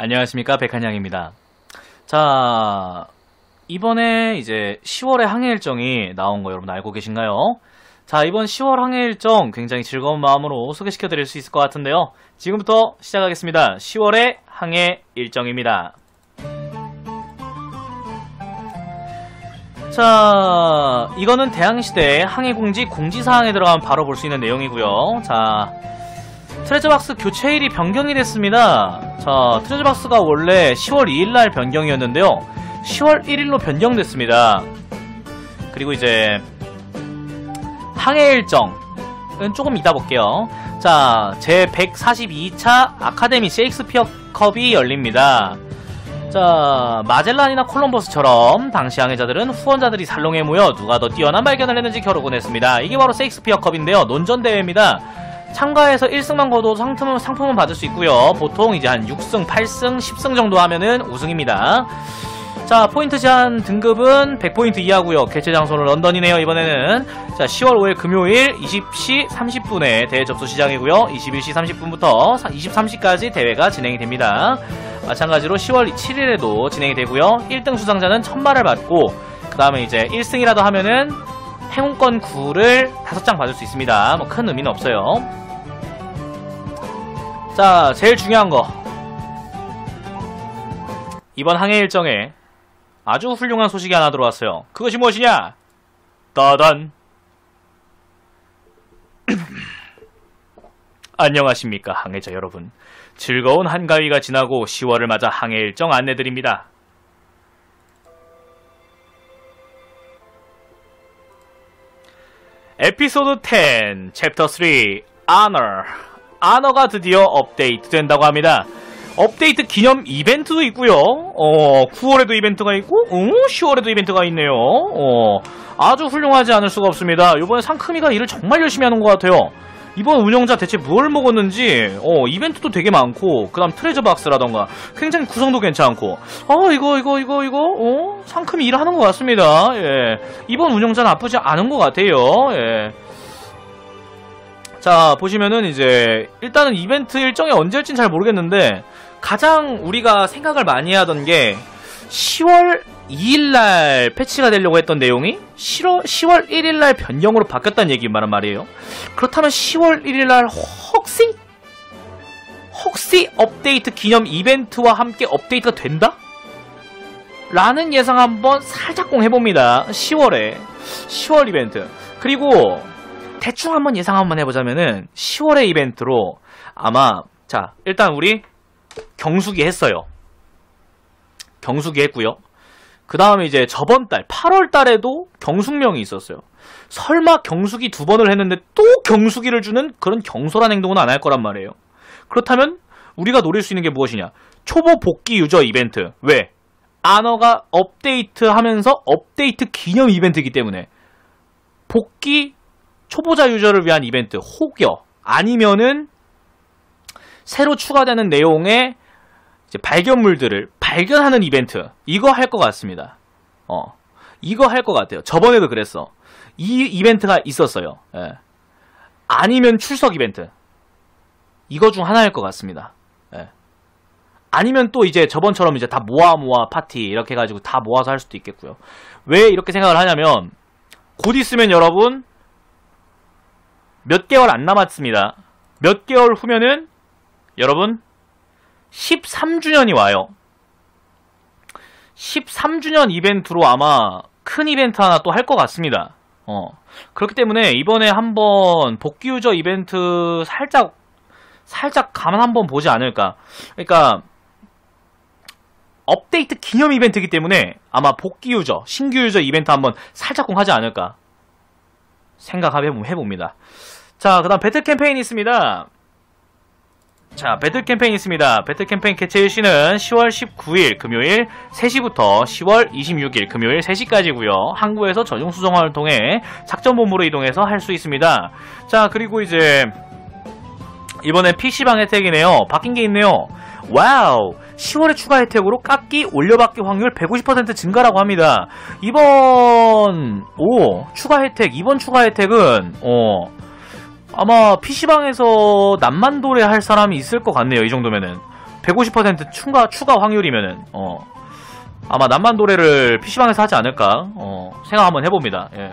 안녕하십니까 백한양입니다. 자 이번에 이제 10월의 항해 일정이 나온 거 여러분 알고 계신가요? 자 이번 10월 항해 일정 굉장히 즐거운 마음으로 소개시켜 드릴 수 있을 것 같은데요. 지금부터 시작하겠습니다. 10월의 항해 일정입니다. 자, 이거는 대항시대 항해공지 공지사항에 들어가면 바로 볼 수 있는 내용이고요. 자, 트레저박스 교체일이 변경이 됐습니다. 자, 트레저박스가 원래 10월 2일날 변경이었는데요. 10월 1일로 변경됐습니다. 그리고 이제 항해 일정은 조금 이따 볼게요. 자, 제 142차 아카데미 셰익스피어 컵이 열립니다. 자, 마젤란이나 콜럼버스처럼 당시 항해자들은 후원자들이 살롱에 모여 누가 더 뛰어난 발견을 했는지 겨루곤 했습니다. 이게 바로 셰익스피어 컵인데요. 논전 대회입니다. 참가해서 1승만 거둬도 상품은, 상품은 받을 수 있고요. 보통 이제 한 6승, 8승, 10승 정도 하면은 우승입니다. 자, 포인트 제한 등급은 100포인트 이하고요. 개최 장소는 런던이네요, 이번에는. 자, 10월 5일 금요일 20시 30분에 대회 접수 시작이고요. 21시 30분부터 23시까지 대회가 진행이 됩니다. 마찬가지로 10월 7일에도 진행이 되고요. 1등 수상자는 1000마를 받고 그 다음에 이제 1승이라도 하면은 행운권 9를 5장 받을 수 있습니다. 뭐 큰 의미는 없어요. 자, 제일 중요한 거. 이번 항해 일정에 아주 훌륭한 소식이 하나 들어왔어요. 그것이 무엇이냐? 따단. 안녕하십니까, 항해자 여러분. 즐거운 한가위가 지나고 10월을 맞아 항해 일정 안내드립니다. 에피소드 10, 챕터 3, Honor. 아너가 드디어 업데이트 된다고 합니다. 업데이트 기념 이벤트도 있고요. 어, 9월에도 이벤트가 있고, 어, 10월에도 이벤트가 있네요. 어, 아주 훌륭하지 않을 수가 없습니다. 이번에 상큼이가 일을 정말 열심히 하는 것 같아요. 이번 운영자 대체 뭘 먹었는지 어 이벤트도 되게 많고 그 다음 트레저 박스라던가 굉장히 구성도 괜찮고. 어 이거 이거 이거 이거 어? 상큼히 일하는 것 같습니다. 예. 이번 운영자 나쁘지 않은 것 같아요. 예. 자 보시면은 이제 일단은 이벤트 일정이 언제일진 잘 모르겠는데 가장 우리가 생각을 많이 하던 게 10월 2일날 패치가 되려고 했던 내용이 10월, 10월 1일날 변경으로 바뀌었다는 얘기만 말이에요. 그렇다면 10월 1일날 혹시 혹시 업데이트 기념 이벤트와 함께 업데이트가 된다? 라는 예상 한번 살짝 공 해봅니다. 10월에 10월 이벤트 그리고 대충 한번 예상 한번 해보자면은 10월의 이벤트로 아마 자 일단 우리 경수기 했어요. 경수기 했고요. 그 다음에 이제 저번 달 8월 달에도 경숙명이 있었어요. 설마 경숙이 두 번을 했는데 또 경숙이를 주는 그런 경솔한 행동은 안 할 거란 말이에요. 그렇다면 우리가 노릴 수 있는 게 무엇이냐? 초보 복귀 유저 이벤트. 왜? 아너가 업데이트 하면서 업데이트 기념 이벤트이기 때문에 복귀 초보자 유저를 위한 이벤트 혹여 아니면은 새로 추가되는 내용의 발견물들을 발견하는 이벤트 이거 할 것 같습니다. 어 이거 할 것 같아요. 저번에도 그랬어. 이 이벤트가 있었어요. 예. 아니면 출석 이벤트 이거 중 하나일 것 같습니다. 예. 아니면 또 이제 저번처럼 이제 다 모아 모아 파티 이렇게 해가지고 다 모아서 할 수도 있겠고요. 왜 이렇게 생각을 하냐면 곧 있으면 여러분 몇 개월 안 남았습니다. 몇 개월 후면은 여러분 13주년이 와요. 13주년 이벤트로 아마 큰 이벤트 하나 또 할 것 같습니다. 어. 그렇기 때문에 이번에 한번 복귀 유저 이벤트 살짝 살짝 가만 한번 보지 않을까. 그러니까 업데이트 기념 이벤트이기 때문에 아마 복귀 유저, 신규 유저 이벤트 한번 살짝공 하지 않을까 생각해봅니다. 자, 그 다음 배틀 캠페인이 있습니다. 자, 배틀 캠페인 있습니다. 배틀 캠페인 개최 일시는 10월 19일 금요일 3시부터 10월 26일 금요일 3시까지고요. 항구에서 전용 수정화를 통해 작전본부로 이동해서 할 수 있습니다. 자, 그리고 이제 이번에 PC방 혜택이네요. 바뀐 게 있네요. 와우! 10월에 추가 혜택으로 깎기 올려받기 확률 150% 증가라고 합니다. 이번 오 추가 혜택 이번 추가 혜택은 어 아마 PC방에서 남만도래 할 사람이 있을 것 같네요. 이 정도면은. 150% 추가 추가 확률이면은 어 아마 남만도래를 PC방에서 하지 않을까 어 생각 한번 해봅니다. 예.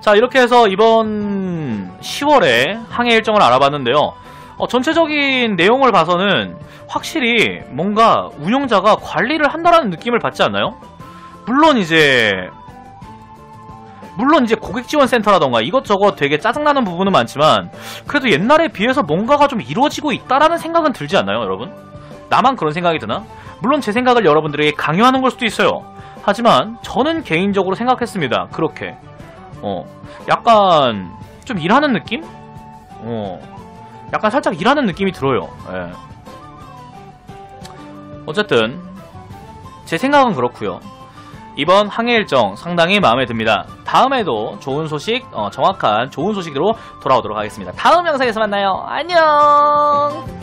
자 이렇게 해서 이번 10월에 항해 일정을 알아봤는데요. 어, 전체적인 내용을 봐서는 확실히 뭔가 운영자가 관리를 한다라는 느낌을 받지 않나요? 물론 이제 물론 이제 고객 지원 센터라던가 이것저것 되게 짜증나는 부분은 많지만 그래도 옛날에 비해서 뭔가가 좀 이루어지고 있다라는 생각은 들지 않나요, 여러분? 나만 그런 생각이 드나? 물론 제 생각을 여러분들에게 강요하는 걸 수도 있어요. 하지만 저는 개인적으로 생각했습니다. 그렇게. 어. 약간 좀 일하는 느낌? 어. 약간 살짝 일하는 느낌이 들어요. 예. 어쨌든 제 생각은 그렇고요. 이번 항해 일정 상당히 마음에 듭니다. 다음에도 좋은 소식, 어, 정확한 좋은 소식으로 돌아오도록 하겠습니다. 다음 영상에서 만나요. 안녕!